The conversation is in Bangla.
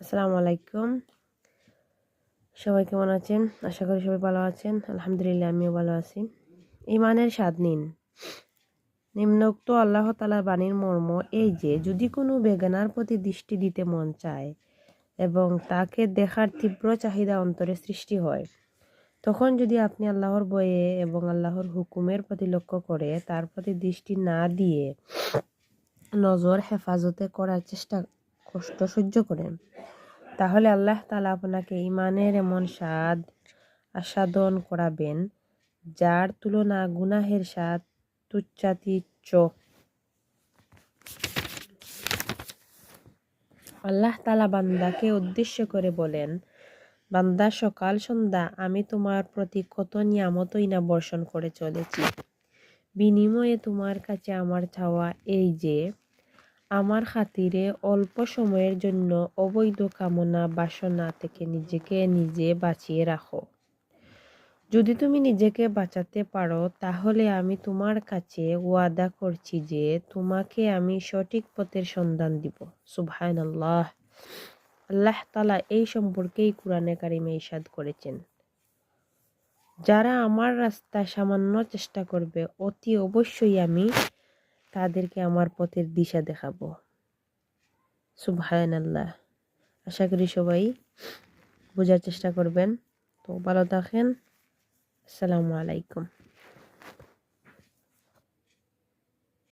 আসসালামু আলাইকুম। সবাই কেমন আছেন? আশা করি সবাই ভালো আছেন। আলহামদুলিল্লাহ, আমিও ভালো আছি। ইমানের স্বাদ নিন। নিম্নোক্ত আল্লাহ তালার বাণীর মর্ম এই যে, যদি কোনো বেগানার প্রতি দৃষ্টি দিতে মন চায় এবং তাকে দেখার তীব্র চাহিদা অন্তরে সৃষ্টি হয়, তখন যদি আপনি আল্লাহর বয়ে এবং আল্লাহর হুকুমের প্রতি লক্ষ্য করে তার প্রতি দৃষ্টি না দিয়ে নজর হেফাজতে করার চেষ্টা কষ্ট সহ্য করেন। তাহলে আল্লাহ তালা আপনাকে ইমানের এমন স্বাদ আস্বাদন করাবেন, যার তুলনা গুনাহের স্বাদ তুচ্ছাতিচ্ছ আল্লাহ তালা বান্দাকে উদ্দেশ্য করে বলেন, বান্দা, সকাল সন্ধ্যা আমি তোমার প্রতি কত নিয়ামতই না বর্ষণ করে চলেছি। বিনিময়ে তোমার কাছে আমার চাওয়া এই যে আমার খাতিরে অল্প সময়ের জন্য অবৈধ কামনা বাসনা থেকে নিজেকে নিজে বাঁচিয়ে রাখো। যদি তুমি নিজেকে বাঁচাতে পারো, তাহলে আমি তোমার কাছে ওয়াদা করছি যে তোমাকে আমি সঠিক পথের সন্ধান দিব। সুবহান আল্লাহ আল্লাহ তালা এই সম্পর্কেই কোরআনে কারিমে ইসাদ করেছেন। যারা আমার রাস্তায় সামান্য চেষ্টা করবে, অতি অবশ্যই আমি তাদেরকে আমার পথের দিশা দেখাবো। সুবহায়ন আল্লাহ আশা করি সবাই বোঝার চেষ্টা করবেন। তো ভালো থাকেন। আসসালামু আলাইকুম।